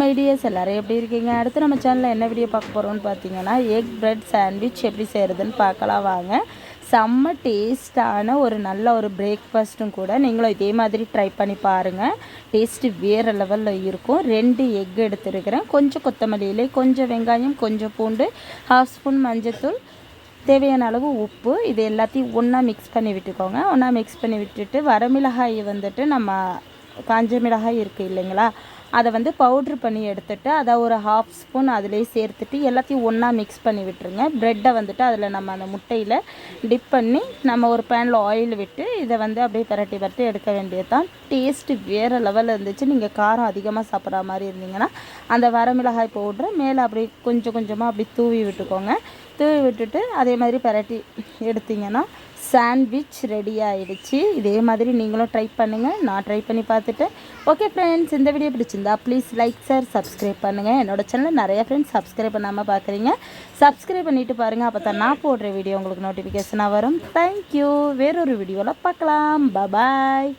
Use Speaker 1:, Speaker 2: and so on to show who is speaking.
Speaker 1: மைடியஸ் எல்லாரும் எப்படி இருக்கீங்க? அடுத்து நம்ம சேனலில் என்ன வீடியோ பார்க்க போகிறோம்னு பார்த்தீங்கன்னா எக் பிரெட் சாண்ட்விச் எப்படி செய்கிறதுன்னு பார்க்கலாம் வாங்க. செம்ம டேஸ்டான ஒரு நல்ல ஒரு பிரேக்ஃபாஸ்ட்டும் கூட நீங்களும் இதே மாதிரி ட்ரை பண்ணி பாருங்கள் டேஸ்ட்டு வேறு லெவலில் இருக்கும். ரெண்டு எக் எடுத்துருக்கிறேன். கொஞ்சம் கொத்தமல்லியிலே கொஞ்சம் வெங்காயம் கொஞ்சம் பூண்டு ஹாஃப் ஸ்பூன் மஞ்சத்தூள் தேவையான அளவு உப்பு. இது எல்லாத்தையும் ஒன்றா மிக்ஸ் பண்ணி விட்டுக்கோங்க. ஒன்றா மிக்ஸ் பண்ணி விட்டுட்டு வரமிளகாய் வந்துட்டு நம்ம காஞ்ச மிளகாய் இருக்குது இல்லைங்களா? அதை வந்து பவுட்ரு பண்ணி எடுத்துட்டு அதை ஒரு ஹாஃப் ஸ்பூன் அதிலே சேர்த்துட்டு எல்லாத்தையும் ஒன்றா மிக்ஸ் பண்ணி விட்டுருங்க. ப்ரெட்டை வந்துட்டு அதில் நம்ம அந்த முட்டையில் டிப் பண்ணி நம்ம ஒரு பேனில் ஆயில் விட்டு இதை வந்து அப்படியே பரட்டி பரட்டி எடுக்க வேண்டியது தான் டேஸ்ட்டு வேறு லெவலில் இருந்துச்சு. நீங்கள் காரம் அதிகமாக சாப்பிட்ற மாதிரி இருந்தீங்கன்னா அந்த வரமிளகாய் பவுட்ரு மேலே அப்படியே கொஞ்சம் கொஞ்சமாக அப்படி தூவி விட்டுக்கோங்க. தூவி விட்டுட்டு அதே மாதிரி பரட்டி எடுத்திங்கன்னா சாண்ட்விச் ரெடி ஆகிடுச்சு இதே மாதிரி நீங்களும் ட்ரை பண்ணுங்கள் நான் ட்ரை பண்ணி பார்த்துட்டு ஓகே ஃப்ரெண்ட்ஸ் இந்த வீடியோ பிடிச்சிருந்தா ப்ளீஸ் லைக் சார் சப்ஸ்கிரைப் பண்ணுங்கள் என்னோட சேனலில் நிறைய ஃப்ரெண்ட்ஸ் சப்ஸ்கிரைப் பண்ணாமல் பார்க்குறீங்க. சப்ஸ்கிரைப் பண்ணிவிட்டு பாருங்கள் அப்போ தான் நான் போடுற வீடியோ உங்களுக்கு நோட்டிஃபிகேஷனாக வரும். தேங்க்யூ வேறொரு வீடியோவில் பார்க்கலாம். பாய்